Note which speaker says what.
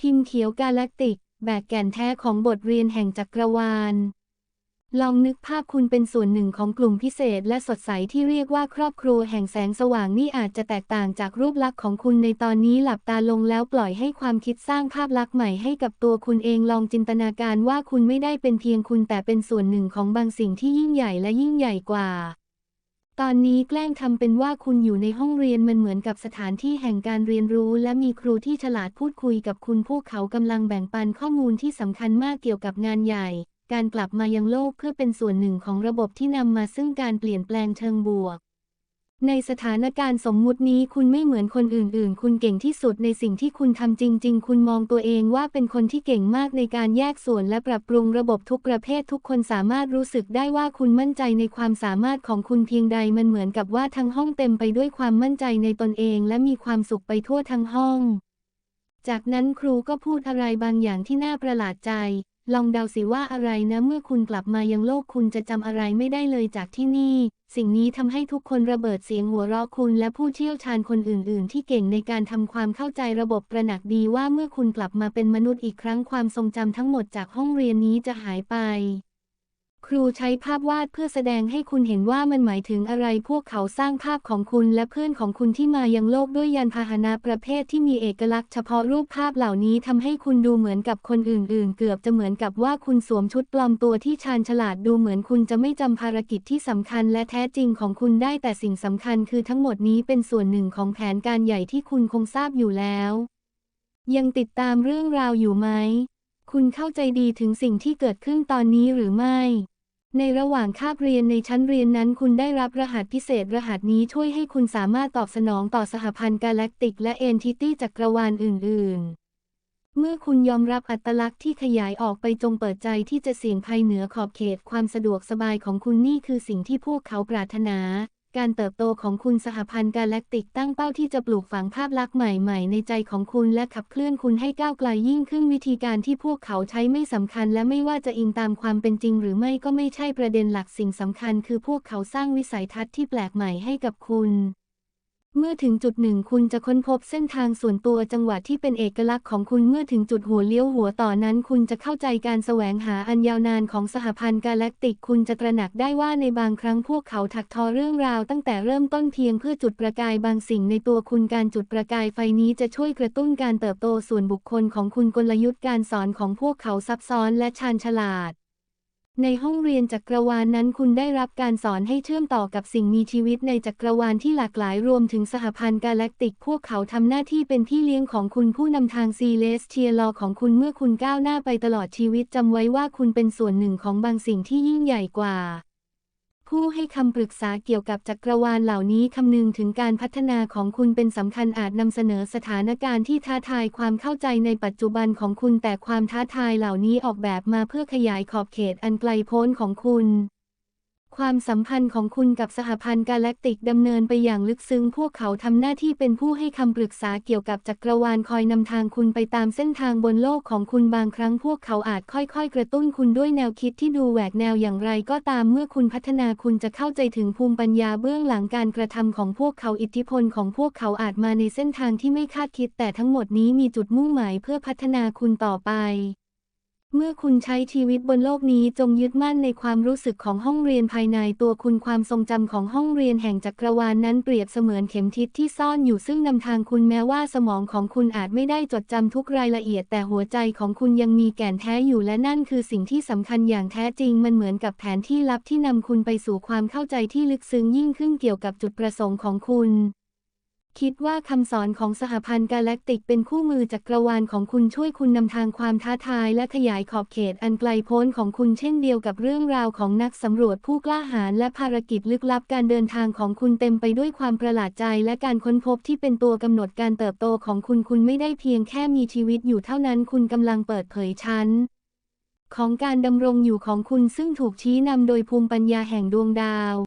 Speaker 1: พิมพ์เขียวกาแล็กติก แบกแก่นแท้ของบทเรียนแห่งจักรวาล ลองนึกภาพคุณเป็นส่วนหนึ่งของกลุ่มพิเศษและสดใสที่เรียกว่าครอบครัวแห่งแสงสว่างนี่อาจจะแตกต่างจากรูปลักษณ์ของคุณในตอนนี้หลับตาลงแล้วปล่อยให้ความคิดสร้างภาพลักษณ์ใหม่ให้กับตัวคุณเองลองจินตนาการว่าคุณไม่ได้เป็นเพียงคุณแต่เป็นส่วนหนึ่งของบางสิ่งที่ยิ่งใหญ่และยิ่งใหญ่กว่า ตอนนี้แกล้งทำเป็นว่าคุณอยู่ในห้องเรียนมันเหมือนกับสถานที่แห่งการเรียนรู้ และมีครูที่ฉลาดพูดคุยกับคุณพวกเขากำลังแบ่งปันข้อมูลที่สำคัญมากเกี่ยวกับงานใหญ่ การกลับมายังโลกเพื่อเป็นส่วนหนึ่งของระบบที่นำมาซึ่งการเปลี่ยนแปลงเชิงบวก ในสถานการณ์สมมุตินี้คุณไม่เหมือนคนอื่นๆ คุณเก่งที่สุดในสิ่งที่คุณทำจริง ๆ คุณมองตัวเองว่าเป็นคนที่เก่งมากในการแยกส่วนและปรับปรุงระบบทุกประเภททุกคนสามารถรู้สึกได้ว่าคุณมั่นใจในความสามารถของคุณเพียงใดมันเหมือนกับว่าทั้งห้องเต็มไปด้วยความมั่นใจในตนเอง และมีความสุขไปทั่วทั้งห้อง จากนั้นครูก็พูดอะไรบางอย่างที่น่าประหลาดใจ ลองเดาสิว่าอะไรนะเมื่อคุณกลับมายังโลกคุณจะจำอะไรไม่ได้เลยจากที่นี่ สิ่งนี้ทำให้ทุกคนระเบิดเสียงหัวเราะคุณและผู้เชี่ยวชาญคนอื่น ๆ ที่เก่งในการทำความเข้าใจระบบตระหนักดีว่าเมื่อคุณกลับมาเป็นมนุษย์อีกครั้งความทรงจำทั้งหมดจากห้องเรียนนี้จะหายไป ครูใช้ภาพวาดเพื่อแสดงให้คุณเห็นว่ามันหมายถึงอะไรพวกเขาสร้างภาพของคุณและเพื่อนของคุณที่มายังโลกด้วยยานพาหนะประเภทที่มีเอกลักษณ์เฉพาะรูปภาพเหล่านี้ทำให้คุณดูเหมือนกับคนอื่น ๆ เกือบจะเหมือนกับว่าคุณสวมชุดปลอมตัวที่ชาญฉลาดดูเหมือนคุณจะไม่จำภารกิจที่สำคัญและแท้จริงของคุณได้แต่สิ่งสำคัญคือทั้งหมดนี้เป็นส่วนหนึ่งของแผนการใหญ่ที่คุณคงทราบอยู่แล้ว ยังติดตามเรื่องราวอยู่ไหมคุณเข้าใจดีถึงสิ่งที่เกิดขึ้นตอนนี้หรือไม่ ในระหว่างคาบเรียนในชั้นเรียนนั้นคุณได้รับรหัสพิเศษรหัสนี้ช่วยให้คุณสามารถตอบสนองต่อสหพันธ์กาแล็กติกและเอนทิตี้จักรวาลอื่น ๆ เมื่อคุณยอมรับอัตลักษณ์ที่ขยายออกไปจงเปิดใจที่จะเสี่ยงภัยเหนือขอบเขตความสะดวกสบายของคุณนี่คือสิ่งที่พวกเขาปรารถนา การเติบโตของคุณสหพันธ์กาแล็กติกตั้งเป้าที่จะปลูกฝังภาพลักษณ์ใหม่ๆ ในใจของคุณและขับเคลื่อนคุณให้ก้าวไกลยิ่งขึ้นวิธีการที่พวกเขาใช้ไม่สำคัญ และไม่ว่าจะอิงตามความเป็นจริง หรือไม่ก็ไม่ใช่ประเด็นหลักสิ่งสำคัญ คือพวกเขาสร้างวิสัยทัศน์ที่แปลกใหม่ให้กับคุณ เมื่อถึงจุดหนึ่งคุณจะค้นพบเส้นทางส่วนตัวจังหวะที่เป็นเอกลักษณ์ของคุณเมื่อถึงจุดหัวเลี้ยวหัวต่อนั้น คุณจะเข้าใจการแสวงหาอันยาวนานของสหพันธ์กาแล็กติก คุณจะตระหนักได้ว่าในบางครั้งพวกเขาถักทอเรื่องราวตั้งแต่เริ่มต้นเพียงเพื่อจุดประกายบางสิ่งในตัวคุณการจุดประกายไฟนี้จะช่วยกระตุ้นการเติบโตส่วนบุคคลของคุณกลยุทธ์การสอนของพวกเขาซับซ้อนและชาญฉลาด ในห้องเรียนจักรวาลนนั้นคุณได้รับการสอนให้เชื่อมต่อกับสิ่งมีชีวิตในจักรวาลที่หลากหลายรวมถึงสหพันธ์กาแล็กติก พวกเขาทำหน้าที่เป็นที่เลี้ยงของคุณผู้นำทางซีเลสเทียลอของคุณเมื่อคุณก้าวหน้าไปตลอดชีวิตจำไว้ว่าคุณเป็นส่วนหนึ่งของบางสิ่งที่ยิ่งใหญ่กว่า ผู้ให้คำปรึกษาเกี่ยวกับจักรวาลเหล่านี้คำนึงถึงการพัฒนาของคุณเป็นสำคัญอาจนำเสนอสถานการณ์ที่ท้าทายความเข้าใจในปัจจุบันของคุณแต่ความท้าทายเหล่านี้ออกแบบมาเพื่อขยายขอบเขตอันไกลโพ้นของคุณ ความสัมพันธ์ของคุณกับสหพันธ์กาแล็กติกดำเนินไปอย่างลึกซึ้ง พวกเขาทำหน้าที่เป็นผู้ให้คำปรึกษาเกี่ยวกับจักรวาลคอยนำทางคุณไปตามเส้นทางบนโลกของคุณบางครั้ง พวกเขาอาจค่อยๆ กระตุ้นคุณด้วยแนวคิดที่ดูแหวกแนวอย่างไรก็ตามเมื่อคุณพัฒนาคุณจะเข้าใจถึงภูมิปัญญาเบื้องหลังการกระทำของพวกเขาอิทธิพลของพวกเขาอาจมาในเส้นทางที่ไม่คาดคิด แต่ทั้งหมดนี้มีจุดมุ่งหมายเพื่อพัฒนาคุณต่อไป เมื่อคุณใช้ชีวิตบนโลกนี้จงยึดมั่นในความรู้สึกของห้องเรียนภายในตัวคุณความทรงจำของห้องเรียนแห่งจักรวาลนนั้นเปรียบเสมือนเข็มทิศที่ซ่อนอยู่ซึ่งนำทางคุณแม้ว่าสมองของคุณอาจไม่ได้จดจำทุกรายละเอียด แต่หัวใจของคุณยังมีแก่นแท้อยู่และนั่นคือสิ่งที่สำคัญอย่างแท้จริงมันเหมือนกับแผนที่ลับที่นำคุณไปสู่ความเข้าใจที่ลึกซึ้งยิ่งขึ้นเกี่ยวกับจุดประสงค์ของคุณ คิดว่าคำสอนของสหพันธ์กาแล็กติกเป็นคู่มือจักกรวาลของคุณช่วยคุณนำทางความท้าทายและขยายขอบเขตอันไกลโพ้นของคุณเช่นเดียวกับเรื่องราวของนักสำรวจผู้กล้าหาญและภารกิจลึกลับการเดินทางของคุณเต็มไปด้วยความประหลาดใจและการค้นพบที่เป็นตัวกำหนดการเติบโตของคุณคุณไม่ได้เพียงแค่มีชีวิตอยู่เท่านั้นคุณกำลังเปิดเผยชั้น ของการดำรงอยู่ของคุณซึ่งถูกชี้นำโดยภูมิปัญญาแห่งดวงดาว